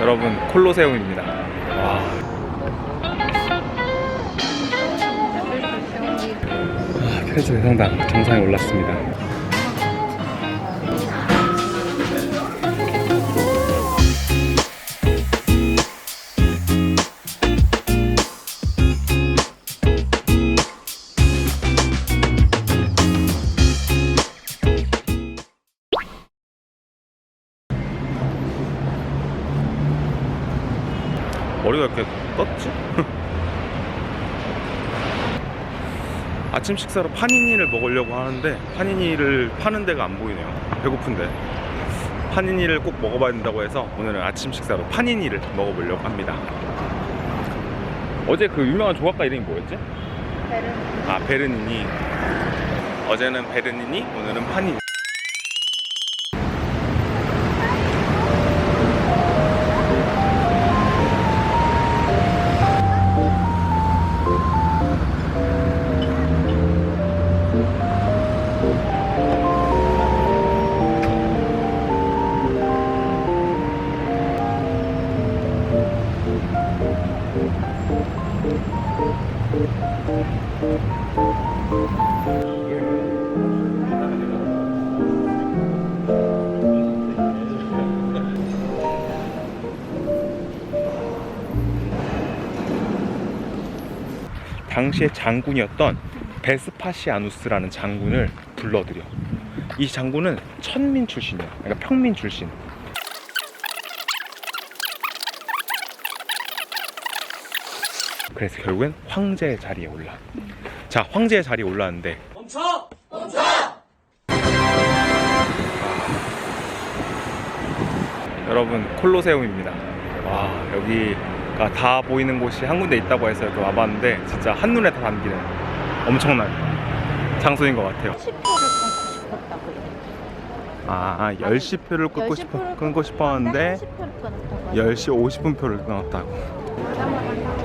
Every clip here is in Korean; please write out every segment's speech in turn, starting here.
여러분 콜로세움입니다. 와. 아, 페레즈 대성당 정상에 올랐습니다. 머리가 이렇게 떴지? 아침 식사로 파니니를 먹으려고 하는데 파니니를 파는 데가 안 보이네요. 배고픈데. 파니니를 꼭 먹어봐야 된다고 해서 오늘은 아침 식사로 파니니를 먹어보려고 합니다. 어제 그 유명한 조각가 이름이 뭐였지? 아 베르니니. 어제는 베르니니, 오늘은 파니니. 당시의 장군이었던 베스파시아누스라는 장군을 불러들여. 이 장군은 천민 출신이야. 그러니까 평민 출신. 그래서 결국엔 황제의 자리에 올라. 자, 황제의 자리에 올랐는데 멈춰! 여러분 콜로세움입니다. 와 여기가 다 보이는 곳이 한 군데 있다고 해서 이렇게 와봤는데 진짜 한눈에 다 담기는 엄청난 장소인 것 같아요. 10%를 끊고 싶었다고 아, 아 10시 표를 끊고 싶어 끊고 싶었는데 10%를 끊었다고 10시 50분 표를 끊었다고.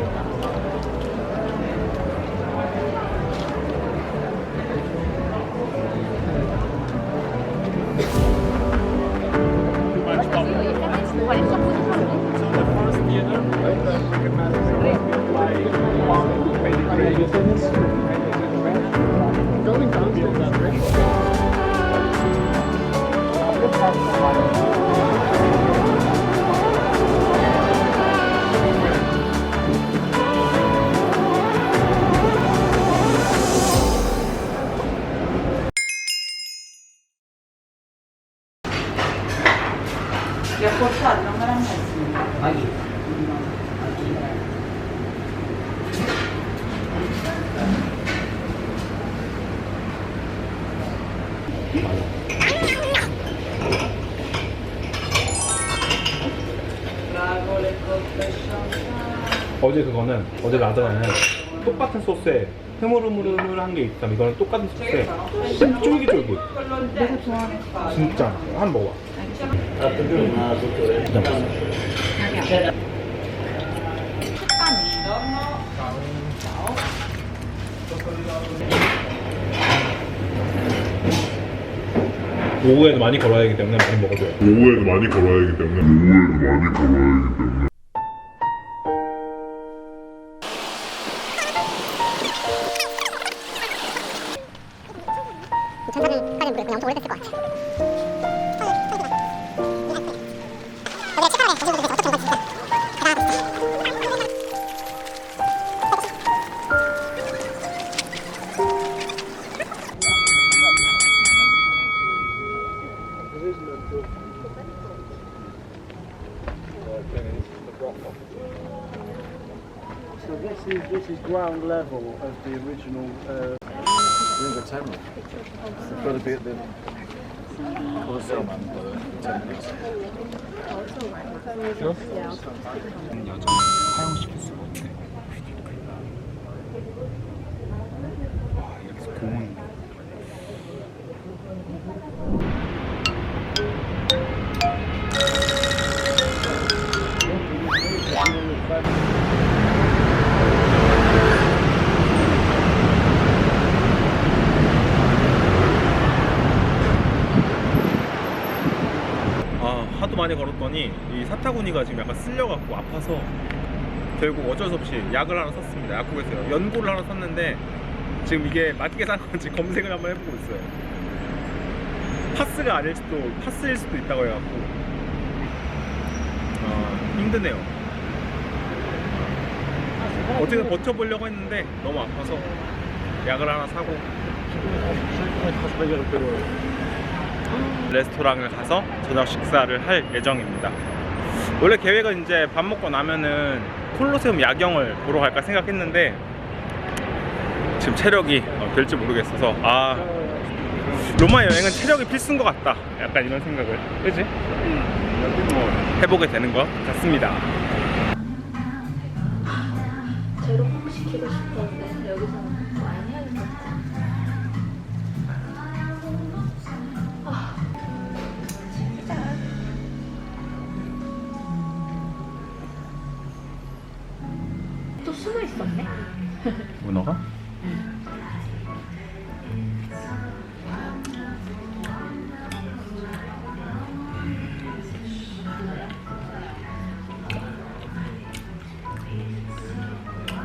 어제 그거는 어제 라자냐는 똑같은 소스에 흐물흐물흐물한 게 있다면 이거는 똑같은 소스에 심 쫄깃쫄깃. 진짜 한 번 먹어봐. 진짜 맛있어. 오후에도 많이 걸어야 하기 때문에 많이 먹어줘요. 오후에도 많이 걸어야 하기 때문에. 오후에도 많이 걸어야 하기 때문에 전사들까지 그냥 엄청 오래됐을 것 같아. 어제 치카에 다시 보게 돼서 어떻게 된 건지 진짜 대단하다 진짜. So this is this is ground level of the original uh, River Tunnel. We've got to be at the Colosseum and ten minutes. 여전히 사용시킬 수가 없대. 와, 이렇게 고문. 아, 많이 걸었더니 이 사타구니가 지금 약간 쓸려갖고 아파서 결국 어쩔 수 없이 약을 하나 샀습니다. 약국에서요. 연고를 하나 샀는데 지금 이게 맞게 산 건지 검색을 한번 해보고 있어요. 파스가 아닐 수도 파스일 수도 있다고 해갖고 아, 힘드네요. 어떻게든 버텨보려고 했는데 너무 아파서 약을 하나 사고 레스토랑을 가서 저녁 식사를 할 예정입니다. 원래 계획은 이제 밥 먹고 나면은 콜로세움 야경을 보러 갈까 생각했는데 지금 체력이 어, 될지 모르겠어서 아 로마 여행은 체력이 필수인 것 같다. 약간 이런 생각을 그지? 해보게 되는 것 같습니다. 제로 꼭 시키고 싶었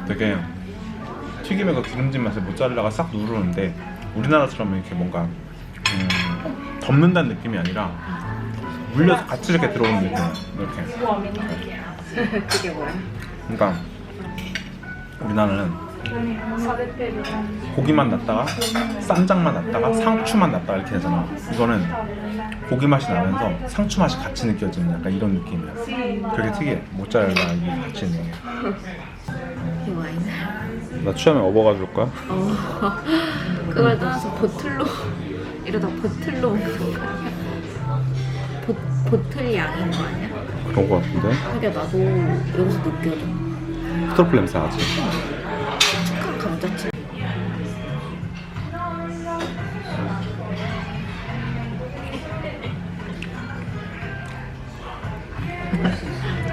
되게 튀김의 그 기름진 맛에 모짜렐라가 싹 누르는데 우리나라처럼 이렇게 뭔가 음, 덮는다는 느낌이 아니라 물려서 같이 이렇게 들어오는 느낌 이렇게. 그게 뭐야? 그러니까 우리나라는 고기만 넣다가 쌈장만 넣다가 상추만 넣다가 이렇게 되잖아. 이거는 고기 맛이 나면서 상추 맛이 같이 느껴지는 약간 이런 느낌이야. 되게 특이해. 모짜렐라 같이 있는 게. 이 와인을. 나 취하면 업어가 줄 거야? 어. 그걸 넣어서 보틀로 이러다 보틀로 거? 보, 보틀 양인 거 아니야? 그런 거 같은데 하게 나도 여기서 느껴져. 스토플 냄새 나지? 축한 감자칩.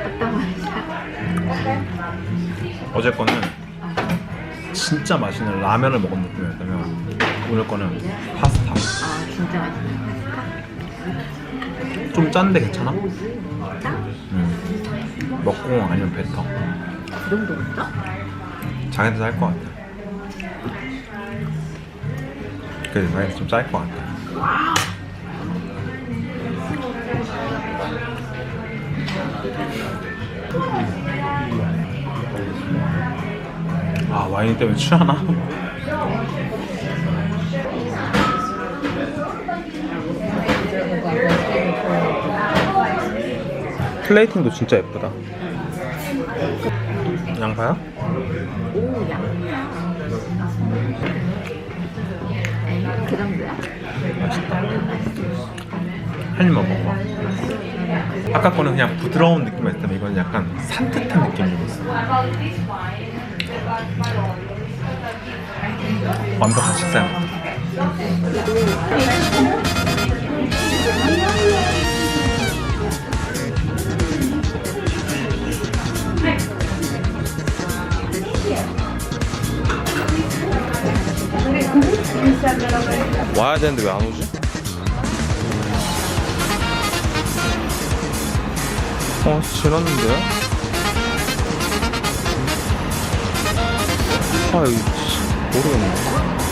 어떤 맛이야? 어제 거는 진짜 맛있는 라면을 먹은 느낌이었다면 오늘 거는 파스타 아 진짜 맛있네. 좀 짠데 괜찮아? 짜? 음. 먹고 아니면 뱉어 그 정도인가? 자기한테 짤것 같아 그래 자기한테 좀짤것 같아 아 와인 때문에 취하나? 플레이팅도 진짜 예쁘다 양파야? 오 양. 에이, 그 정도야? 맛있다. 한 입만 먹어. 아까 거는 그냥 부드러운 느낌이었다면 이건 약간 산뜻한 느낌이 좀 있어. 완벽한 식사야. 와야 되는데 왜 안 오지? 어, 지났는데요? 아, 여기, 씨, 모르겠네.